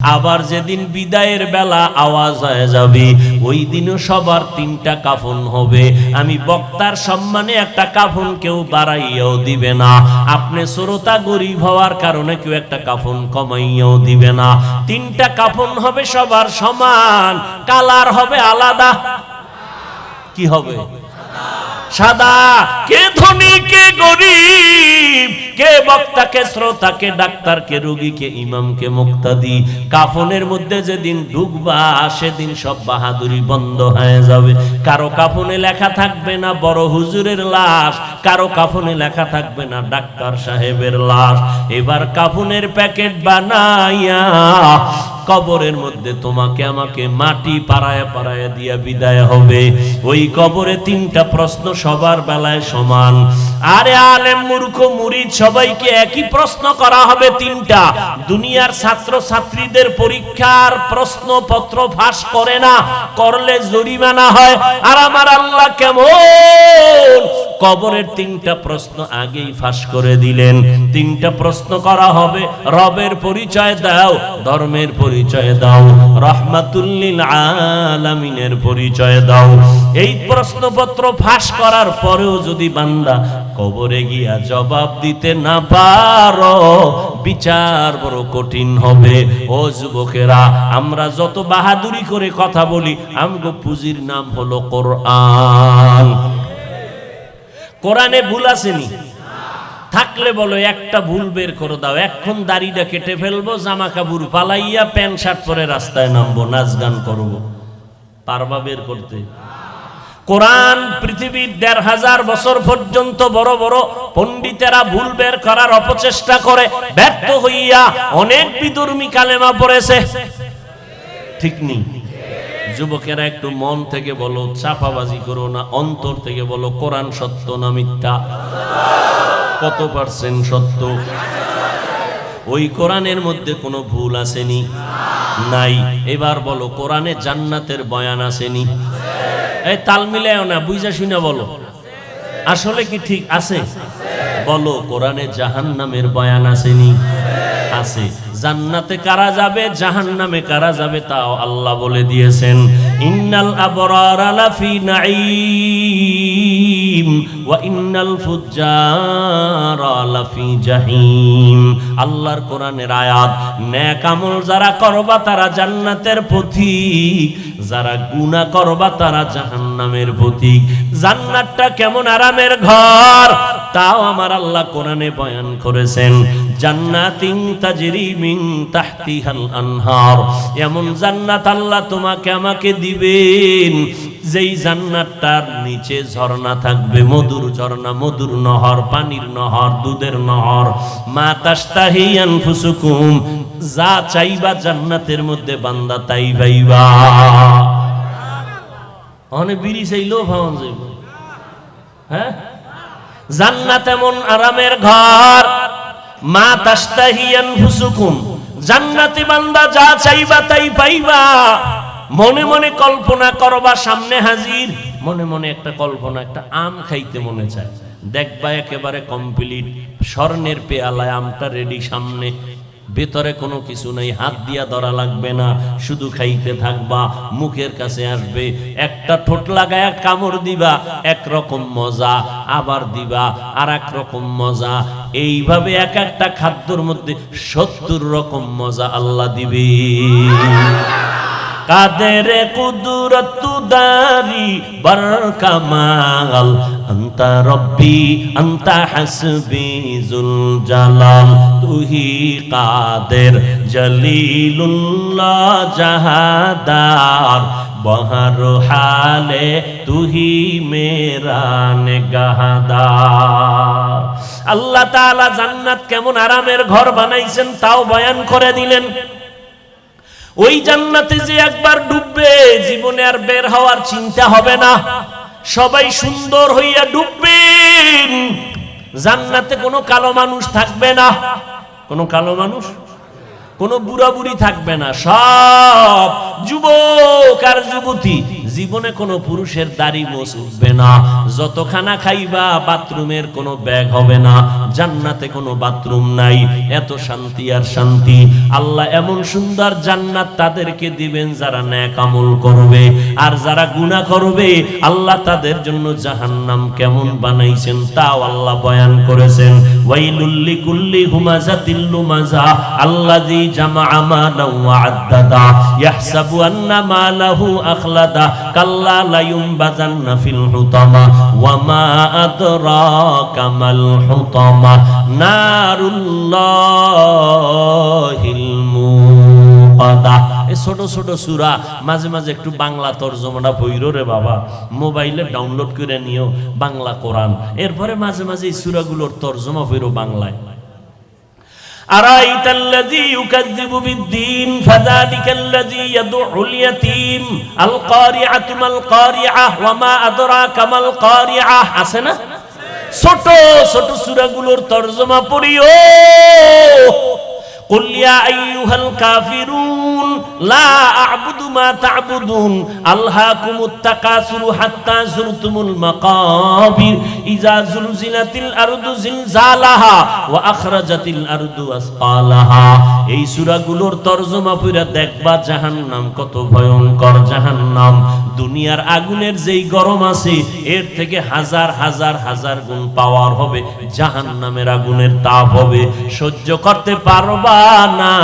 আবার যেদিন বিদায়ের বেলা আওয়াজ হয়ে যাবে, ওই দিনও সবার তিনটা কাফন হবে। আমি বক্তার সম্মানে একটা কাফন কেউ বাড়াইয়াও দিবে না। আপনি শ্রোতা গরিব হওয়ার কারণে কেউ একটা কাফন কমাইয়াও দিবে না। তিনটা কাফন হবে সবার সমান, কালার হবে আলাদা। কি হবে? সাদা। কে ধনী, কে গরিব? কে বক্তা কে শ্রোতা কে ডাক্তার কে রোগী কে ইমাম কে মুক্তাদি কাফনের মধ্যে যেদিন ঢুকবা সেদিন সব বাহাদুরি বন্ধ হয়ে যাবে। কারও কাফনে লেখা থাকবে না বড় হুজুরের লাশ, কারও কাফনে লেখা থাকবে না ডাক্তার সাহেবের লাশ। এবার কাফনের প্যাকেট বানাইয়া, কবরের মধ্যে তোমাকে আমাকে মাটি পাড়ায় পাড়ায় দিয়া বিদায় হবে। ওই কবরে তিনটা প্রশ্ন সবার বেলায় সমান। আরে আলেম মূর্খ মুরিদ সবাইকে একই প্রশ্ন করা হবে তিনটা। দুনিয়ার ছাত্র ছাত্রীদের পরীক্ষার প্রশ্নপত্র ফাঁস করে না, করলে জরিমানা হয়। আর আমার আল্লাহ কেমন কবরের তিনটা প্রশ্ন আগেই ফাঁস করে দিলেন। তিনটা প্রশ্ন করা হবে, রবের পরিচয় দাও, ধর্মের পরিচয় দাও রহমাতুল্লিল আলামিনের পরিচয় দাও। এই প্রশ্নপত্র ফাঁস করার পরেও যদি বান্দা কবরে গিয়া জবাব দিতে না পারো, বিচার বড় কঠিন হবে। ও যুবকেরা, আমরা যত বাহাদুরি করে কথা বলি, আমগো পুঁজির নাম হলো কোরআন। কোরআনে ভুল আসেনি? থাকলে বলো, একটা ভুল বের করে দাও। এখন দাড়িটা কেটে ফেলব জামা কাপড় পালাইয়া প্যান্ট, শার্ট পরে রাস্তায় নামবো, নাচ গান করব। পারবা বের করতে? কোরআন পৃথিবীর দেড় হাজার বছর পর্যন্ত বড় বড় পণ্ডিতেরা ভুল বের করার অপচেষ্টা করে, ব্যর্থ হইয়া অনেক বিদুর্মী কালেমা পড়েছে। ঠিক নেই। যুবকেরা একটু মন থেকে বলো, চাপাবাজি করো না, অন্তর থেকে বলো, কোরআন সত্য না মিথ্যা? কত পার্সেন্ট সত্য? ওই কোরআনের মধ্যে কোনো ভুল আসেনি? নাই। এবার বলো, কোরআনে জান্নাতের বয়ান আসেনি? এই তাল মিলায় না, বুঝা শুনে বলো। আসলে কি ঠিক আছে? বলো, কোরআনে জাহান্নামের বয়ান আসেনি? আছে। জান্নাতে কারা যাবে, জাহান্নামে কারা যাবে তাও আল্লাহ বলে দিয়েছেন, ইন্নাল আবরার লাফি নাঈম ওয়া ইন্নাল ফুজ্জার লাফি জাহিম। আল্লাহর কোরআনের আয়াত, নেক আমল যারা করবা তারা জান্নাতের পথিক যারা গুনাহ করবা তারা জাহান্নামের পথিক জান্নাতটা কেমন আরামের ঘর। তাও আমার আল্লাহ কোরআনে বয়ান করেছেন, জান্নাতিন তাজরি মিন তাহতিহাল আনহার। এমন জান্নাত আল্লাহ তোমাকে আমাকে দিবেন, যেই জান্নাতটার নিচে ঝর্ণা থাকবে, মধুর ঝর্ণা, মধুর নহর, পানির নহর, দুধের নহর। মা তাস্তাহি আনফুসুকুম, যা চাইবা জান্নাতের মধ্যে বান্দা তাই পাইবা। অনেক বিড়ি চাইলেও ভাবন যাইব। হ্যাঁ? জান্নাত এমন আরামের ঘর। মা তাস্তাহিয়ান ফুসুকুম জান্নাতি বান্দা যা চাইবা তাই পাইবা। মনে মনে কল্পনা করবা, সামনে হাজির। মনে মনে একটা কল্পনা, একটা আম খাইতে মনে চায়। দেখবা একেবারে কমপ্লিট স্বর্ণের পেয়ালায় আমটা রেডি সামনে। ভেতরে কোনো কিছু নাই, হাত দিয়া ধরা লাগবে না, শুধু খাইতে থাকবা, মুখের কাছে আসবে, একটা ঠোঁট লাগায় কামড় দিবা, একরকম মজা, আবার দিবা আর রকম মজা, এইভাবে এক একটা খাদ্যর মধ্যে সত্তর রকম মজা আল্লাহ দিবে। কাদের কুদরত, দারি বর কামাল আন্তা রব্বি আন্তা হাসবি জুল জালাল তুহি কাদের জলিলুল্লাহ জাহাদার, বহর হালে তুহি মেরা নেগাহাদার। আল্লাহ তাআলা জান্নাত কেমন আরামের ঘর বানাইছেন তাও বয়ান করে দিলেন। ওই জান্নাতে যে একবার ডুববে, জীবনে আর বের হওয়ার চিন্তা হবে না। সবাই সুন্দর হইয়া ডুববেন। জান্নাতে কোনো কালো মানুষ থাকবে না। কোনো কালো মানুষ? কোনো বুড়া বুড়ি থাকবে না। সব যুবক আর যুবতী, জীবনে কোনো পুরুষের দাড়ি মোছ উঠবে না। যত খানা খাইবা, বাথরুমের কোনো ব্যাগ হবে না। জান্নাতে কোনো বাথরুম নাই। এত শান্তি আর শান্তি। আল্লাহ এমন সুন্দর জান্নাত তাদেরকে দিবেন যারা ন্যাক আমল করবে। আর যারা গুনাহ করবে, আল্লাহ তাদের জন্য জাহান্নাম কেমন বানাইছেন তাও আল্লাহ বয়ান করেছেন। ওয়াইলুল্লি কুল্লি হুমাজাতিল লুমাজা। আল্লাযী জামাআ মালান ওয়া আদ্দাদা। ইয়াহসাবু ছোট ছোট সূরা, মাঝে মাঝে একটু বাংলা তরজমাটা পইরো রে বাবা। মোবাইলে ডাউনলোড করে নিও বাংলা কোরআন। এরপরে মাঝে মাঝে এই সূরাগুলোর তরজমা পইরো বাংলায়। أرأيت الذي يكذب بالدين فذلك الذي يدع اليتيم القارعة ما القارعة وما أدراك ما القارعة আছে না ছোট ছোট সূরাগুলোর তরজমা পড়িও قل يا أيها الكافرون লা আবুদু মা তাবুদুন আল্লাহকুমুত হাত্তা যুরতুমুল মাকাবির, ইজা আরদু জিলজালাহা ওয়া আখরাজাতিল আরদু আসফালাহা। এই সূরাগুলোর তরজমা পড়া দেখবা জাহান্নাম কত ভয়ঙ্কর জাহান্নাম। দুনিয়ার আগুনের যেই গরম আছে, এর থেকে হাজার হাজার হাজার গুণ পাওয়ার হবে, জাহান্নামের আগুনের তাপ হবে। সহ্য করতে পারবা না।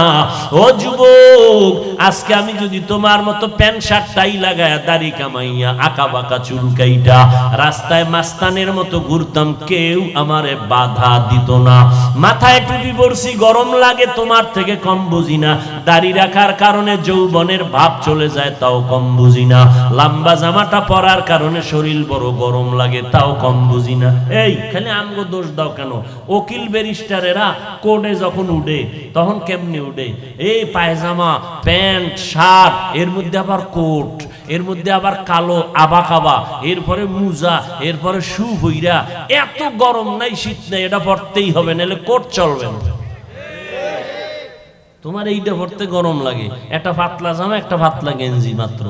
ও যুবক আজকে আমি যদি তোমার মতো প্যান্ট শার্ট টাই লাগায়া দাড়ি কামাইয়া আঁকা বাঁকা চুলকাইটা, রাস্তায় মাস্তানের মতো ঘুরতাম, কেউ আমারে বাধা দিত না। মাথায় টুপি পড়ছি গরম লাগে, তোমার থেকে কম বুঝি না। দাড়ি রাখার কারণে যৌবনের ভাব চলে যায়, তাও কম বুঝি না। লম্বা জামাটা পরার কারণে শরীর বড় গরম লাগে, তাও কম বুঝি না। এই, খালি আমগো দোষ দাও কেন? উকিল ব্যারিস্টারেরা কোর্টে যখন উঠে, তখন কেমনে উঠে? এই পায়জামা, প্যান্ট শার্ট, এর মধ্যে আবার কোট, এর মধ্যে আবার কালো আবা খাবা এরপরে মুজা, এরপরে শু হইরা। এত গরম নাই, শীত নাই, এটা পড়তেই হবে, নাহলে কোট চলবে না। তোমার এইটা পড়তে গরম লাগে, একটা পাতলা জামা, একটা পাতলা গেঞ্জি মাত্র।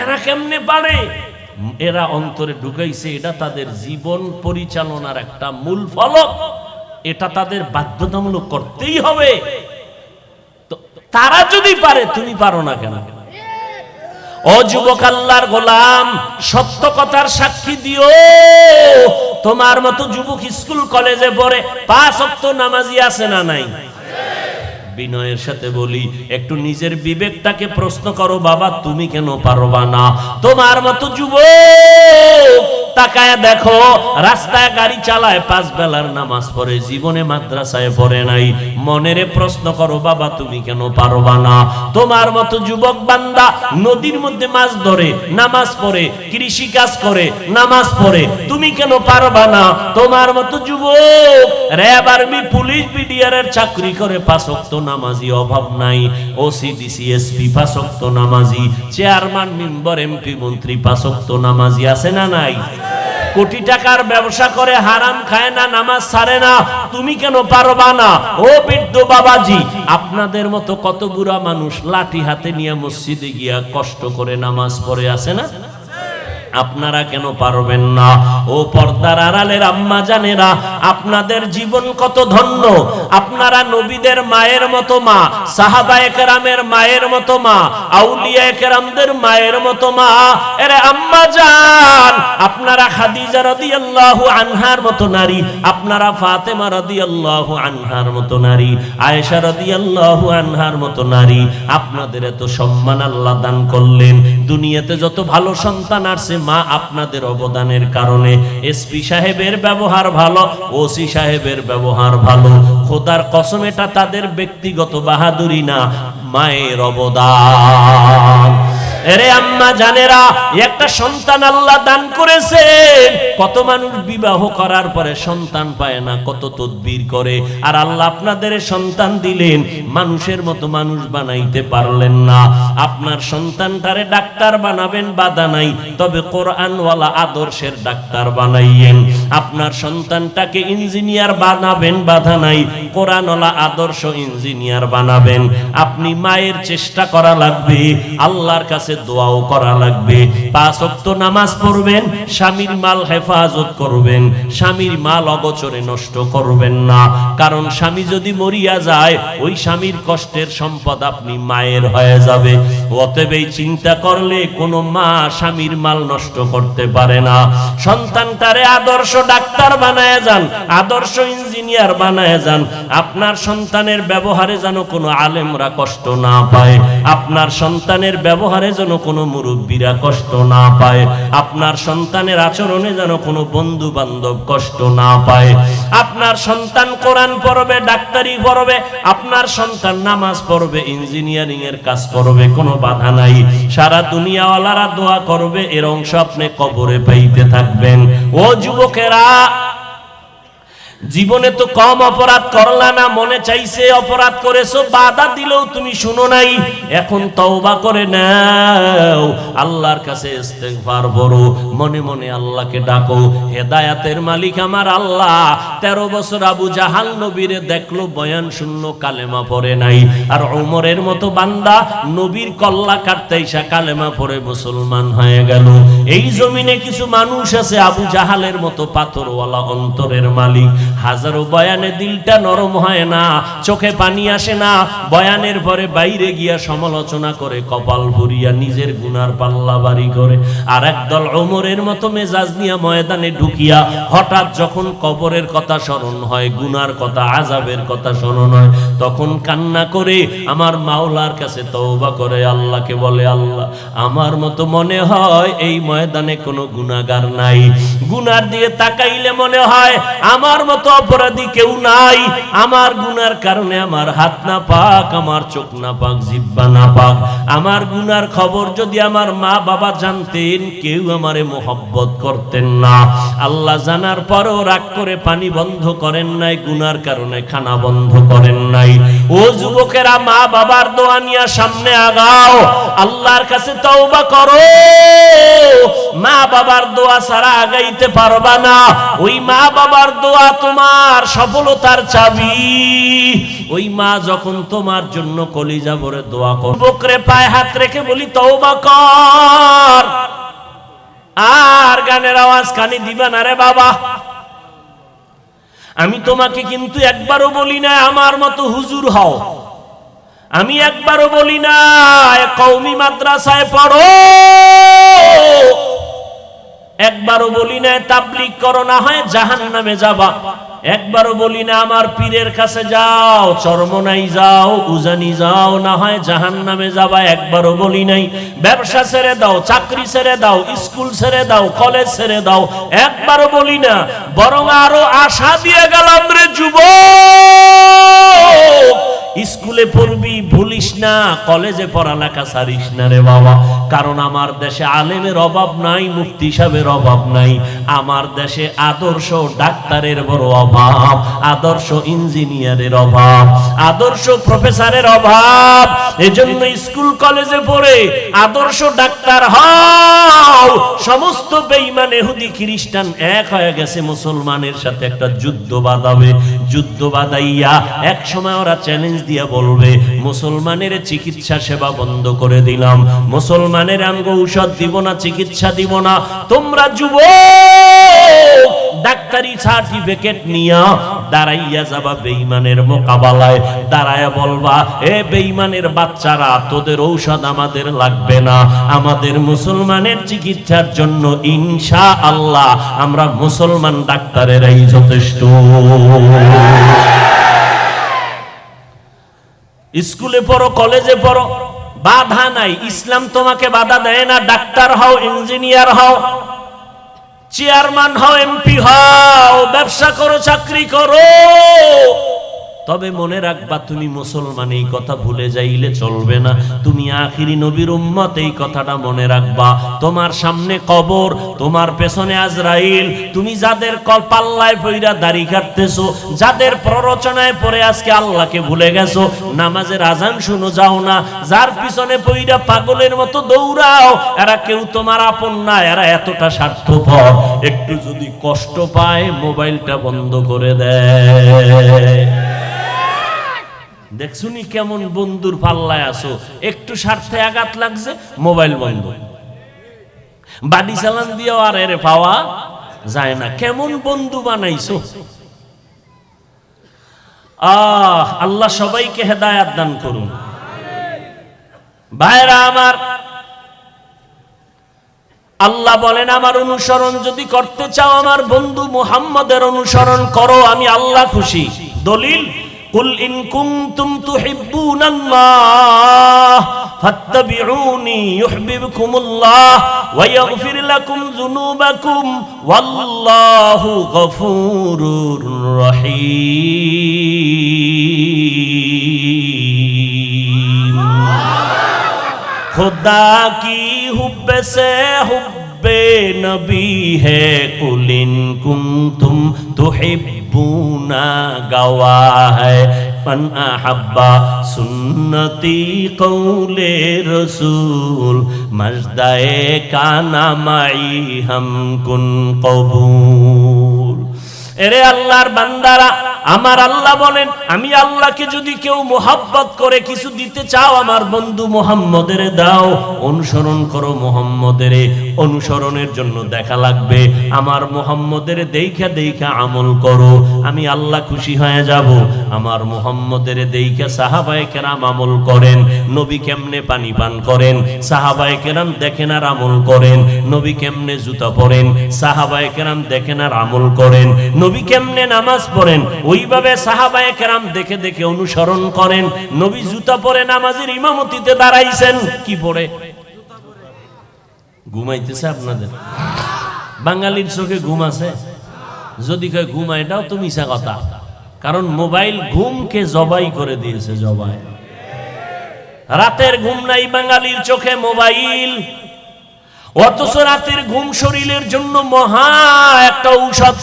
এরা কেমনে পারে? এরা অন্তরে ঢুকাইছে, এটা তাদের জীবন পরিচালনার একটা মূল ফলক। এটা তাদের বাধ্যতামূলক করতেই হবে। তারা যদি পারে, তুমি পারো না কেন? ও যুবক আল্লাহর গোলাম, সত্য কথার সাক্ষী দিও। তোমার মতো যুবক স্কুল, কলেজে পড়ে পাঁচ অক্ত নামাজি আছে না নাই? বিনয়ের সাথে বলি, একটু নিজের বিবেকটাকে প্রশ্ন করো, বাবা, তুমি কেন পারবা না? তোমার মতো যুবক তাকায় দেখো, রাস্তায় গাড়ি চালায়, পাঁচ বেলার নামাজ পড়ে, জীবনে মাদ্রাসায় পড়ে নাই। মনেরে প্রশ্ন করো, বাবা, তুমি কেন পারবা না? তোমার মতো যুবক বান্দা নদীর মধ্যে মাছ ধরে, নামাজ পড়ে কৃষি কাজ করে, নামাজ পড়ে, তুমি কেন পারবা না? তোমার মতো যুবক, র্যাব আর্মি, পুলিশ বিডিআর চাকরি করে নামাজি অভাব নাই। নামাজি। চেয়ারম্যান, মেম্বার, এমপি, মন্ত্রী নামাজি আছে না নাই? কোটি টাকার ব্যবসা করে হারাম খায় না, নামাজ ছাড়ে না। তুমি কেন পারবা না? ও বৃদ্ধ বাবাজি, আপনাদের মতো কত বুড়া মানুষ লাঠি হাতে নিয়ে মসজিদে গিয়া কষ্ট করে নামাজ পড়ে আসে না? আপনারা কেন পারবেন না? ও পর্দার আড়ালের আম্মা জানেরা, আপনাদের জীবন কত ধন্য। আপনারা নবীদের মায়ের মতো মা সাহাবা একরামের মায়ের মতো মা আউলিয়া একরামদের মায়ের মতো মা। এরে আম্মা জান, আপনারা খাদিজা রাদিয়াল্লাহু আনহার মতো নারী, আপনারা ফাতেমা রাদিয়াল্লাহু আনহার মতো নারী, আয়েশা রাদিয়াল্লাহু আনহার মতো নারী। আপনাদের এত সম্মান আল্লাহ দান করলেন। দুনিয়াতে যত ভালো সন্তান আসছে মা আপনাদের অবদানের কারণে। এসপি সাহেবের ব্যবহার ভালো, ওসি সাহেবের ব্যবহার ভালো। খোদার কসম এটা তাদের ব্যক্তিগত বাহাদুরি না, মায়ের অবদান। এরে আম্মা জানেরা, একটা সন্তান আল্লাহ দান করেছেন কত মানুষ বিবাহ করার পরে সন্তান পায় না, কত তদবির করে। আর আল্লাহ আপনাদের সন্তান দিলেন, মানুষের মতো মানুষ বানাইতে পারলেন না। আপনার সন্তানটারে ডাক্তার বানাবেন, বাধা নাই। তবে কোরআনওয়ালা আদর্শের ডাক্তার বানাইয়েন। আপনার সন্তানটাকে ইঞ্জিনিয়ার বানাবেন, বাধা নাই। কোরআনওয়ালা আদর্শ ইঞ্জিনিয়ার বানাবেন। আপনি মায়ের চেষ্টা করা লাগবে, আল্লাহর কাছে দোয়াও করা লাগবে। পাঁচ ওয়াক্ত নামাজ পড়বেন, স্বামীর মাল হেফাজত করবেন, স্বামীর মাল অগোচরে নষ্ট করবেন না। কারণ স্বামী যদি মরিয়া যায়, ওই স্বামীর কষ্টের সম্পদ আপনি মায়ের হয়ে যাবে। অতএব চিন্তা করলে কোনো মা স্বামীর মাল নষ্ট করতে পারে না। সন্তানটারে আদর্শ ডাক্তার বানায় যান, আদর্শ ইঞ্জিনিয়ার বানায় যান। আপনার সন্তানের ব্যবহারে যেন কোনো আলেমরা কষ্ট না পায়। আপনার সন্তানের ব্যবহারে যেন কোনো মুরব্বীরা কষ্ট না পায়। আপনার সন্তানের আচরণে যেন কোনো বন্ধু বান্ধব কষ্ট না পায়। আপনার সন্তান কোরআন পড়বে, ডাক্তারি পড়বে, আপনার সন্তান নামাজ পড়বে ইঞ্জিনিয়ারিং এর কাজ করবে কোনো বাধা নাই। সারা দুনিয়াওয়ালারা দোয়া করবে, এর অংশ আপনি কবরে পাইতে থাকবেন। ও যুবকেরা জীবনে তো কম অপরাধ করলা না, মনে চাইছে অপরাধ করেছ, বাধা দিলেও তুমি শুনো নাই। এখন তওবা করে নাও, আল্লাহর কাছে ইস্তেগফার বড় মনে মনে আল্লাহকে ডাকো, হেদায়াতের মালিক আমার আল্লাহ। তেরো বছর আবু জাহাল নবীরে দেখল, বয়ান শূন্য, কালেমা পড়ে নাই। আর ওমরের মতো বান্দা নবীর কল্লা কাটতে ইসা কালেমা পড়ে মুসলমান হয়ে গেল। এই জমিনে কিছু মানুষ আছে, আবু জাহালের মতো পাথরওয়ালা অন্তরের মালিক। হাজারো বয়ানে দিলটা নরম হয় না, চোখে পানি আসে না, বয়ানের পরে বাইরে গিয়া সমালোচনা করে, কপাল ভরিয়া নিজের গুনার পাল্লা বাড়ি করে। আর একদল ওমরের মতো মেজাজ নিয়ে ময়দানে ঢুকিয়া হঠাৎ যখন কবরের কথা স্মরণ হয়, গুনার কথা আজাবের কথা স্মরণ হয়, তখন কান্না করে আমার মাওলার কাছে তওবা করে, আল্লাহকে বলে, আল্লাহ, আমার মতো মনে হয় এই ময়দানে কোনো গুনাহগার নাই। গুনার দিয়ে তাকাইলে মনে হয়, আমার মতো অপরাধী কেউ নাই। আমার গুনার কারণে আমার হাত না পাক, আমার চোখ না পাক, জিব্বা না পাক। আমার গুনার খবর যদি আমার মা বাবা জানতেন, কেউ আমারে মোহব্বত করতেন না। আল্লাহ জানার পরও রাগ করে পানি বন্ধ করেন নাই, গুনার কারণে খানা বন্ধ করেন নাই। ও যুবকেরা, মা বাবার দোয়া নিয়ে সামনে আগাও। আল্লাহর কাছে তওবা করো। মা বাবার দোয়া ছাড়া আগাইতে পারবা না। ওই মা বাবার দোয়া তোমার সফলতার চাবি। ওই মা যখন তোমার জন্য কলিজা ভরে দোয়া কর। বকরে পায়ে হাত রেখে বলি, তওবা কর। আর গানের আওয়াজ কানে দিবা না রে বাবা। আমি তোমাকে কিন্তু একবারও বলি না, আমার মতো হুজুর হও। আমি একবারও বলি না কৌমি মাদ্রাসায় পড়ো। একবারও বলি না তাবলিক করো না, হয় জাহান নামে যাবা। একবারও বলি না, আমার পীরের কাছে যাও, চরমনাই যাও, উজানি যাও, না হয় জাহান নামে যাবা, একবারও বলি নাই। ব্যবসা ছেড়ে দাও, চাকরি ছেড়ে দাও, স্কুল ছেড়ে দাও, কলেজ ছেড়ে দাও, একবারও বলি না, বরং আরও আশা দিয়ে গেলাম রে যুবক। স্কুলে পড়বি, ভুলিস না, কলেজে পড়ালেখা ছাড়িস না রে বাবা। কারণ আমার দেশে আলেমের অভাব নাই, মুফতি সাহেবের অভাব নাই। আমার দেশে আদর্শ ডাক্তারের বড় অভাব, আদর্শ ইঞ্জিনিয়ারের অভাব, আদর্শ প্রফেসরের অভাব। এজন্য স্কুল, কলেজে পড়ে আদর্শ ডাক্তার হও সমস্ত বেঈমান এহুদি খ্রিস্টান এক হয়ে গেছে, মুসলমানের সাথে একটা যুদ্ধ বাঁধাবে। যুদ্ধ বাঁধাইয়া এক সময় ওরা চ্যালেঞ্জ দিয়া বলবে, মুসলমানের চিকিৎসা সেবা বন্ধ করে দিলাম। মুসলমানের আঙ্গ ঔষধ দিব না, চিকিৎসা দিব না। তোমরা যুব ডাক্তারি সার্টিফিকেট নিয়া দাঁড়াইয়া যাবা বেঈমানের মোকাবেলায়। দাঁড়ায়া বলবা, এ বেঈমানের বাচ্চারা, তোদের ঔষধ আমাদের লাগবে না। আমাদের মুসলমানের চিকিৎসার জন্য ইনশা আল্লাহ আমরা মুসলমান ডাক্তারেরাই যথেষ্ট। স্কুলে পড়ো, কলেজে পড়ো, বাধা নাই। ইসলাম তোমাকে বাধা দেয় না। ডাক্তার হও, ইঞ্জিনিয়ার হও। চেয়ারম্যান হও এমপি হও ব্যবসা করো চাকরি করো। তবে মনে রাখবা, তুমি মুসলমান, এই কথা ভুলে যাইলে চলবে না। তুমি আখিরি নবীর উম্মত, এই কথাটা মনে রাখবা। তোমার সামনে কবর, তোমার পেছনে আজরাইল। তুমি যাদের কলপাল্লায় পইরা দাড়ি কাটতেছো, যাদের প্ররোচনায় পড়ে আজকে আল্লাহকে ভুলে গেছো, নামাজের আজান শুনো যাও না। যার পিছনে পইরা পাগলের মতো দৌড়াও, এরা কেউ তোমার আপন না, এরা এতটা স্বার্থপর। একটু যদি কষ্ট পায়, মোবাইলটা বন্ধ করে দেয়। দেখছুনি কেমন বন্ধুর পাল্লায় আসো একটু স্বার্থে আঘাত লাগছে, মোবাইল বন্ধ। বাড়ি চালান দিয়েও আর এর পাওয়া যায় না। কেমন বন্ধু বানাইছো? আহ, আল্লাহ সবাইকে হেদায়াত দান করুন। ভাইরা আমার, আল্লাহ বলেন, আমার অনুসরণ যদি করতে চাও, আমার বন্ধু মুহাম্মদের অনুসরণ করো, আমি আল্লাহ খুশি। দলিল? قل إن كنتم تحبون الله فاتبعوني يحببكم الله ويغفر لكم ذنوبكم والله غفور رحيم خدا کی حب سے حب হব্বে নবী হে কুলিন কুমতুম তুহিব্বুনা গাওয়া হে من احب سنتی قول رسول مجدائے کانا معی ہم کن قبول ارے اللہ بندرہ আমার আল্লাহ বলেন, আমি আল্লাহকে যদি কেউ মোহাব্বত করে কিছু দিতে চাও, আমার বন্ধু মোহাম্মদের দাও, অনুসরণ করো মোহাম্মদের, অনুসরণের জন্য দেখা লাগবে। আমার মোহাম্মদের দেখা দেখা আমল করো, আমি আল্লাহ খুশি হয়ে যাব। আমার মোহাম্মদের দেখা সাহাবায়ে কেরাম আমল করেন, নবী কেমনে পানি পান করেন, সাহাবায়ে কেরাম দেখেন আর আমল করেন, নবী কেমনে জুতা পরেন, সাহাবায়ে কেরাম দেখেন আর আমল করেন, নবী কেমনে নামাজ পড়েন ওইভাবে সাহাবায়ে কেরাম দেখে দেখে অনুসরণ করেন। নবী জুতা পরে নামাজের ইমামতিতে দাঁড়াইছেন। কি পরে? ঘুমাইতেছে আপনাদের? বাঙালির চোখে ঘুম আছে? যদি কয় ঘুম এটাও তো মিশা কথা। কারণ মোবাইল ঘুমকে জবাই করে দিয়েছে, জবাই। রাতের ঘুম নাই বাঙালির চোখে মোবাইল। অথচ রাতের ঘুম শরীরের জন্য মহা একটা ঔষধ।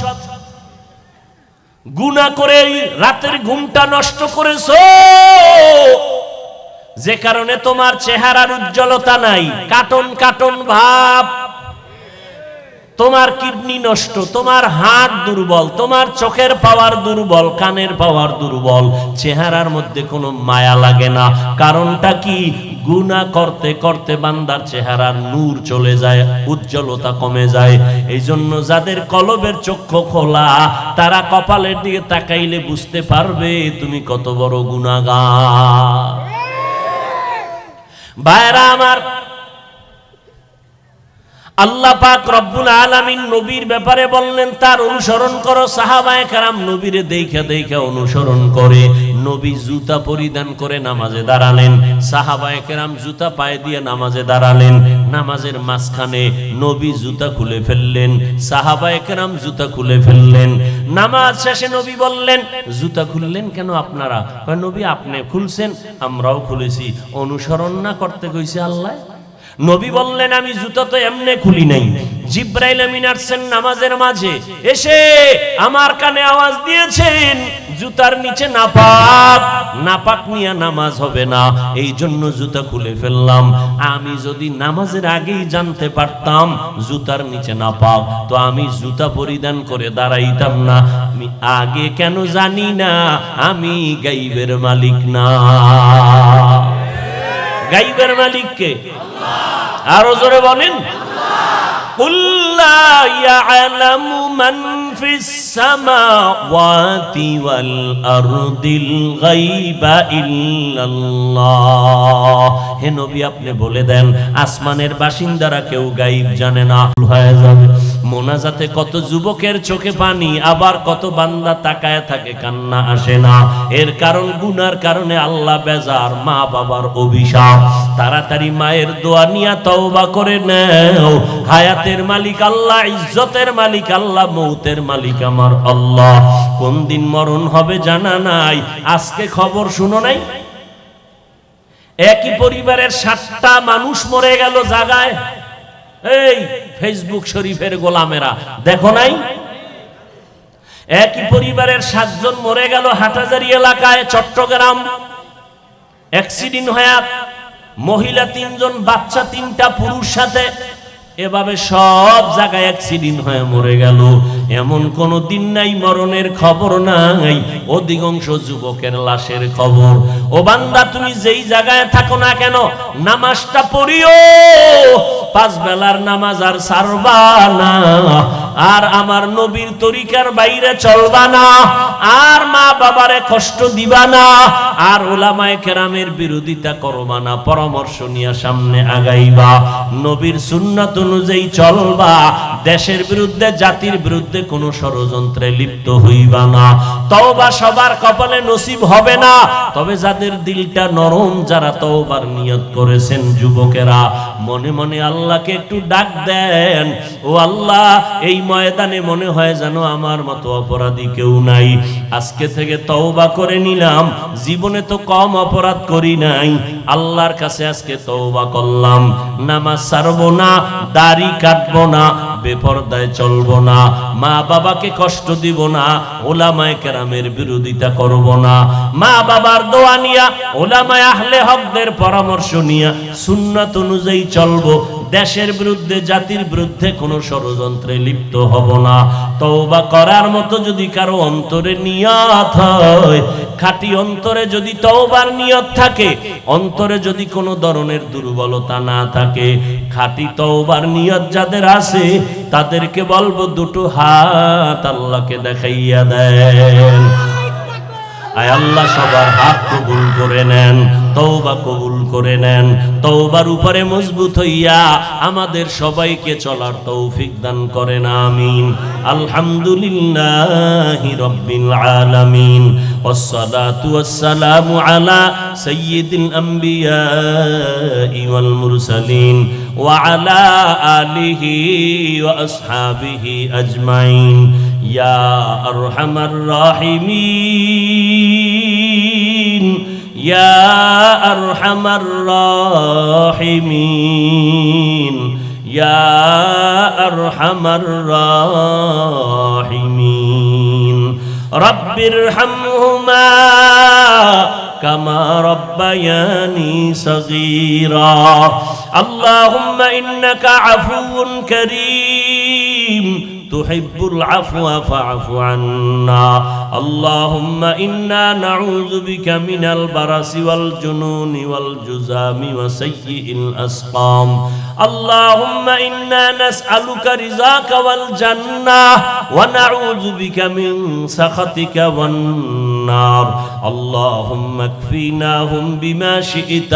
গুণা করে রাতের ঘুমটা নষ্ট করেছ। যে কারণে তোমার চেহারার উজ্জ্বলতা নাই। কাটন কাটন ভাব। তোমার কিডনি নষ্ট, তোমার হাত দুর্বল, তোমার চোখের পাওয়ার দুর্বল, কানের পাওয়ার দুর্বল, চেহারার মধ্যে কোনো মায়া লাগে না। কারণটা কি? গুণা করতে করতে বান্দার চেহারার নূর চলে যায়, উজ্জ্বলতা কমে যায়। এই জন্য যাদের কলবের চক্ষু খোলা, তারা কপালের দিকে তাকাইলে বুঝতে পারবে তুমি কত বড় গুণাগার ভাইরা আমার আল্লাহ পাক রব্বুল আলামিন নবীর ব্যাপারে বললেন, তার অনুসরণ করো সাহাবায়ে কারাম নবীরে দেখে দেখে অনুসরণ করে। নবী জুতা পরিধান করে নামাজে দাঁড়ালেন সাহাবায়ে কেরাম জুতা পায়ে দিয়ে নামাজে দাঁড়ালেন। নামাজের মাঝখানে নবী জুতা খুলে ফেললেন সাহাবায়ে কেরাম জুতা খুলে ফেললেন। নামাজ শেষে নবী বললেন, জুতা খুললেন কেন আপনারা? নবী, আপনি খুলছেন, আমরাও খুলেছি। অনুসরণ না করতে কইছে আল্লাহ? নবী বললেন, আমি জুতা তো এমনে খুলি নাই। জিব্রাইল আমিন আসছেন নামাজের মাঝে। এসে আমার কানে আওয়াজ দিয়েছেন, জুতার নিচে নাপাক নাপাক নিয়ে নামাজ হবে না। এই জন্য জুতা খুলে ফেললাম। আমি যদি নামাজের আগেই জানতে পারতাম জুতার নিচে নাপাক, তো আমি জুতা পরিধান করে দাঁড়াইতাম না। আমি আগে কেন জানি না, আমি গাইবের মালিক না। গাইবের মালিককে আরও জোরে বলেন। في السماوات والأرض الغيب إلا الله হে নবী আপনি বলে দেন আসমানের বাসিন্দারা কেউ গাইব জানে না হয়ে যাবে মোনাজাতে কত যুবকের চোখে পানি আবার কত বান্দা তাকায় থাকে কান্না আসে না এর কারণ গুনার কারণে আল্লাহ বেজার মা বাবার অভিশাপ তাড়াতাড়ি মায়ের দোয়া নিয়া তওবা করে নেও হায়াতের মালিক আল্লাহ ইজ্জতের মালিক আল্লাহ মৌতের মালিক আমার আল্লাহ। কোন দিন মরণ হবে জানা নাই। আজকে খবর শুনো নাই? একই পরিবারের সাতটা মানুষ মরে গেল জাগায়। এই ফেসবুক শরীফের গোলামেরা, দেখো নাই? একই পরিবারের সাতজন মরে গেল হাটাজারি এলাকায়, চট্টগ্রাম। অ্যাক্সিডেন্ট হয়ে মহিলা তিনজন, বাচ্চা তিনটা, পুরুষ সাথে। এভাবে সব জায়গায় অ্যাক্সিডেন্ট হয়ে মরে গেল। এমন কোন দিন নাই, মরণের খবর নাই। অধিকাংশ যুবকের লাশের খবর। ও বান্দা, তুমি যেই জায়গায় থাকো না কেন, নামাজটা পড়িও। পাঁচ বেলার নামাজ আর সারবা না। আর আমার নবীর তরিকার বাইরে চলবা না, আর মা বাবারে কষ্ট দিবা না, আর ওলামায় কেরামের বিরোধিতা করবা না, পরামর্শ নিয়ে সামনে আগাইবা। নবীর সুন্নাত অনুযায়ী চলবা, দেশের বিরুদ্ধে, জাতির বিরুদ্ধে কোনো ষড়যন্ত্রে লিপ্ত হইবা না। তওবা সবার কপালে নসিব হবে না, তবে যাদের দিলটা নরম, যারা তওবার নিয়ত করেছেন যুবকেরা, মনে মনে আল্লাহকে একটু ডাক দেন, ও আল্লাহ, এই ময়দানে মনে হয় যেন আমার মতো অপরাধী কেউ নাই। আজকে থেকে তওবা করে নিলাম। জীবনে তো কম অপরাধ করি নাই। আল্লাহর কাছে আজকে তওবা করলাম। নামাজ ছাড়বো না, দাড়ি কাটবো না, বেপরদায় চলবো না মা বাবাকে কষ্ট দিব না, ওলামায় কেরামের বিরোধিতা করব না। মা বাবার দোয়া নিয়া, ওলামায় আহলে হকদের পরামর্শ নিয়া, সুন্নাত অনুযায়ী চলবো। দেশের বিরুদ্ধে, জাতির বিরুদ্ধে কোনো ষড়যন্ত্রে লিপ্ত হব না। তওবা করার মতো যদি কারও অন্তরে নিয়ত হয়, খাঁটি অন্তরে যদি তওবার নিয়ত থাকে, অন্তরে যদি কোনো ধরনের দুর্বলতা না থাকে, খাঁটি তওবার নিয়ত যাদের আছে, তাদেরকে বলব দুটো হাত আল্লাহকে দেখাইয়া দেন। আয় আল্লাহ, সবার হাত কবুল করে নেন, তওবা কবুল করে নেন তওবার উপরে মজবুত হইয়া আমাদের সবাইকে চলার তৌফিক দান করেন আমিন আলহামদুলিল্লাহি রাব্বিল আলামিন والصلاة والسلام على سيد الأنبياء والمرسلين وعلى آله وأصحابه أجمعين يا أرحم الراحمين يا أرحم الراحمين يا أرحم الراحمين رب ارحمهما كما ربياني صغيرا اللهم إنك عفو كريم تحب العفو فاعف عنا اللهم إنا نعوذ بك من البرس والجنون والجزام وسيء الأسقام اللهم إنا نسألك رزاك والجنة ونعوذ بك من سخطك والنار اللهم اكفيناهم بما شئت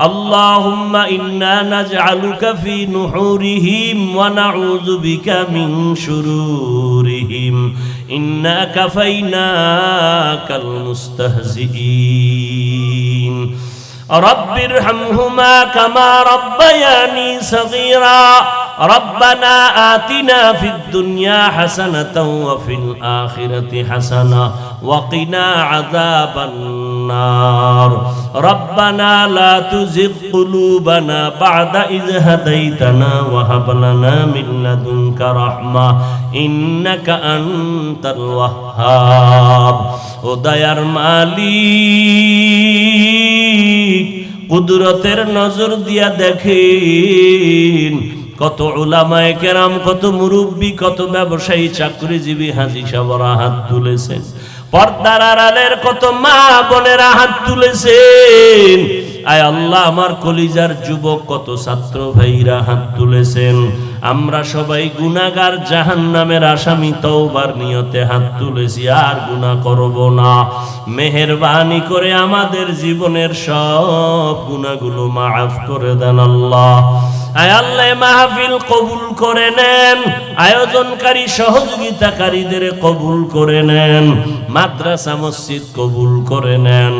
اللهم إنا نجعلك في نحورهم ونعوذ بك من شرورهم إنا كفيناك المستهزئين رب ارحمهما كما ربياني صغيرا ربنا آتنا في الدنيا حسنة وفي الآخرة حسنة وقنا عذاب النار ربنا لا تزغ قلوبنا بعد إذ هديتنا وهب لنا من لدنك رحمة إنك أنت الوهاب ودير মালিক কুদরতের নজর দিয়া দেখেন কত ওলামায় কেরাম, কত মুরব্বী, কত ব্যবসায়ী, চাকরিজীবী হাজি সাবরা হাত তুলেছেন। পর্দার আড়ালের কত মা বোনেরা হাত তুলেছেন। আয় আল্লাহ, আমার কলিজার যুবক কত ছাত্র ভাইরা হাত তুলেছেন। আমরা সবাই গুনাগার জাহান নামের আসামি, তওবার নিয়তে হাত তুলেছি, আর গুনাহ করব না। মেহেরবানি করে আমাদের জীবনের সব গুনাহগুলো মাফ করে দেন আল্লাহ। আয় আল্লাহ, মাহফিল কবুল করে নেন, আয়োজনকারী সহযোগিতাকারীদের কবুল করে নেন, মাদ্রাসা মসজিদ কবুল করে নেন,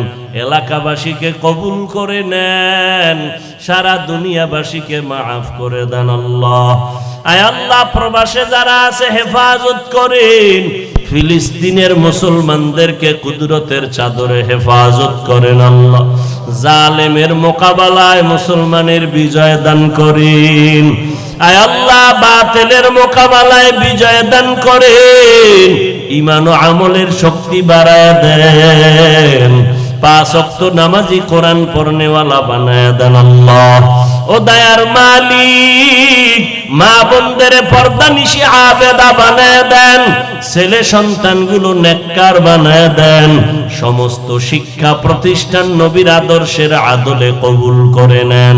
এলাকাবাসীকে কবুল করে নেন সারা দুনিয়াবাসীকে মাফ করে দেন আল্লাহ। আয় আল্লাহ, প্রবাসে যারা আছে, হেফাজত করেন। ফিলিস্তিনের মুসলমানদেরকে কুদরতের চাদরে হেফাজত করেন আল্লাহ। জালেমের মোকাবেলায় মুসলমানের বিজয় দান করেন। আয় আল্লাহ, বাতিলের মোকাবেলায় বিজয় দান করেন। ইমান ও আমলের শক্তি বাড়ায় দেন। পাঁচ অক্ত নামাজি কোরআন পড়নেওয়ালা বানায় দেন আল্লাহ। ও মা পর্দা আবেদা বানায় দেন, ছেলে সন্তানগুলো নেককার বানায় দেন। সমস্ত শিক্ষা প্রতিষ্ঠান নবীর আদর্শের আদলে কবুল করে নেন।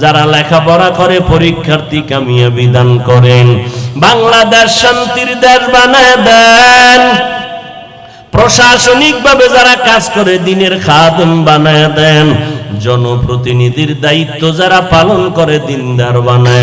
যারা লেখাপড়া করে, পরীক্ষার্থী কামিয়াবি বিধান করেন। বাংলাদেশ শান্তির দেশ বানায় দেন। প্রশাসনিকভাবে যারা কাজ করে, দিনের খাদম বানায় দেন। জনপ্রতিনিধির দায়িত্ব যারা পালন করে, দিনদার বানায়